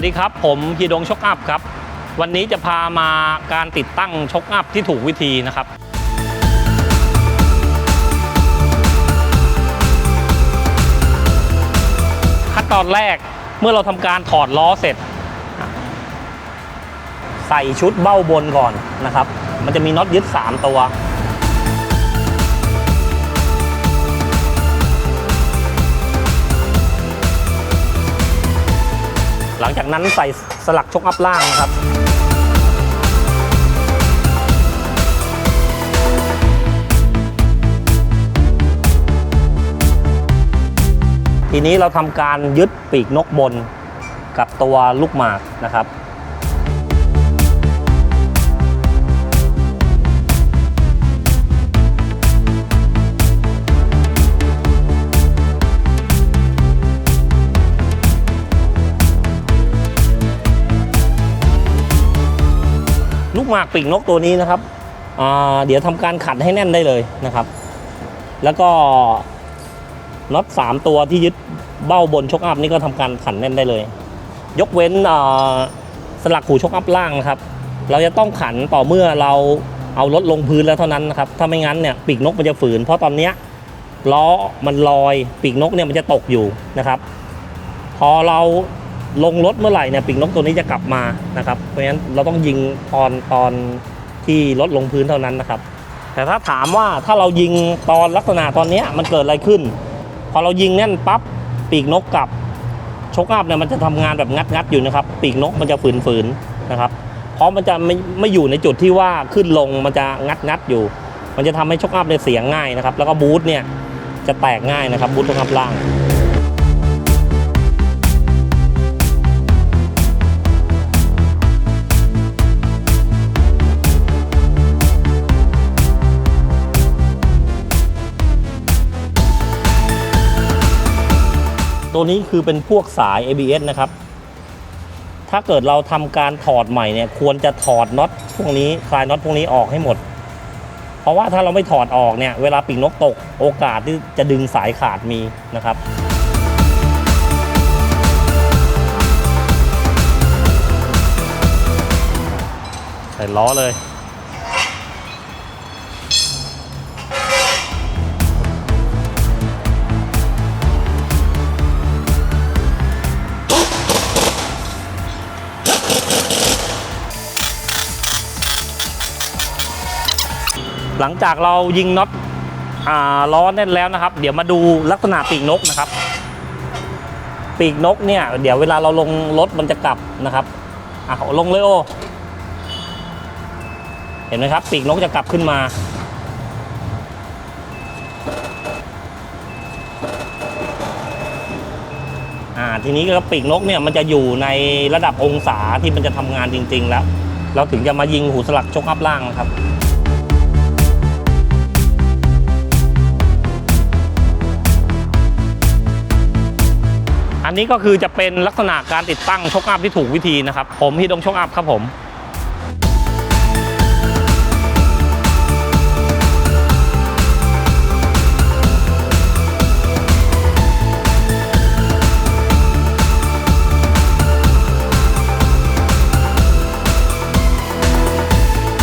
วัสดีครับ ผมฮีดงชกอัพครับ วันนี้จะพามาการติดตั้งชกอัพที่ถูกวิธีนะครับ ขั้นตอนแรกเมื่อเราทำการถอดล้อเสร็จ ใส่ชุดเบ้าบนก่อนนะครับ มันจะมีน็อตยึด 3 ตัว ลังจากนั้นใส่สลักชกอัพล่างนะครับ ทีนี้เราทำการยึดปีกนกบนกับตัวลูกหมากนะครับ หมากปีกนกตัวนี้นะครับเดี๋ยวทำการขัดให้แน่นได้เลยนะครับ แล้วก็น็อตสามตัวที่ยึดเบ้าบนชกอัพนี่ก็ทำการขันแน่นได้เลย ยกเว้นสลักหูชกอัพล่างนะครับ เราจะต้องขันต่อเมื่อเราเอารถลงพื้นแล้วเท่านั้นนะครับ ถ้าไม่งั้นเนี่ยปีกนกมันจะฝืน เพราะตอนนี้ล้อมันลอยปีกนกเนี่ยมันจะตกอยู่นะครับ พอเรา ลงรถเมื่อไหร่เนี่ยปีกนกตัวนี้จะกลับมานะครับ เพราะฉะนั้นเราต้องยิงตอนตอนที่รถลงพื้นเท่านั้นนะครับ แต่ถ้าถามว่าถ้าเรายิงตอนลักษณะตอนนี้มันเกิดอะไรขึ้น พอเรายิงแน่นปั๊บปีกนกกลับชกอัพเนี่ยมันจะทำงานแบบงัดงัดอยู่นะครับ ปีกนกมันจะฝืนฝืนนะครับ เพราะมันจะไม่ไม่อยู่ในจุดที่ว่าขึ้นลงมันจะงัดงัดอยู่ มันจะทำให้ชกอัพเนี่ยเสียงง่ายนะครับ แล้วก็บูทเนี่ยจะแตกง่ายนะครับบูทชกอัพล่าง ตัวนี้คือเป็นพวกสาย ABS นะครับ ถ้าเกิดเราทำการถอดใหม่เนี่ยควรจะถอดน็อตพวกนี้คลายน็อตพวกนี้ออกให้หมด เพราะว่าถ้าเราไม่ถอดออกเนี่ยเวลาปีกนกตกโอกาสที่จะดึงสายขาดมีนะครับใส่ล้อเลย หลังจากเรายิงน็อตล้อแน่นแล้วนะครับ เดี๋ยวมาดูลักษณะปีกนกนะครับ ปีกนกเนี่ย เดี๋ยวเวลาเราลงรถมันจะกลับนะครับอะลงเลยโอเห็นไหมครับ ปีกนกจะกลับขึ้นมาอ่าทีนี้ก็ปีกนกเนี่ยมันจะอยู่ในระดับองศาที่มันจะทำงานจริง ๆ แล้ว เราถึงจะมายิงหูสลักชกอัพล่างนะครับ อันนี้ก็คือจะเป็นลักษณะการติดตั้งช็อัพที่ถูกวิธีนะครับ ผมฮิดงชกอัพครับผม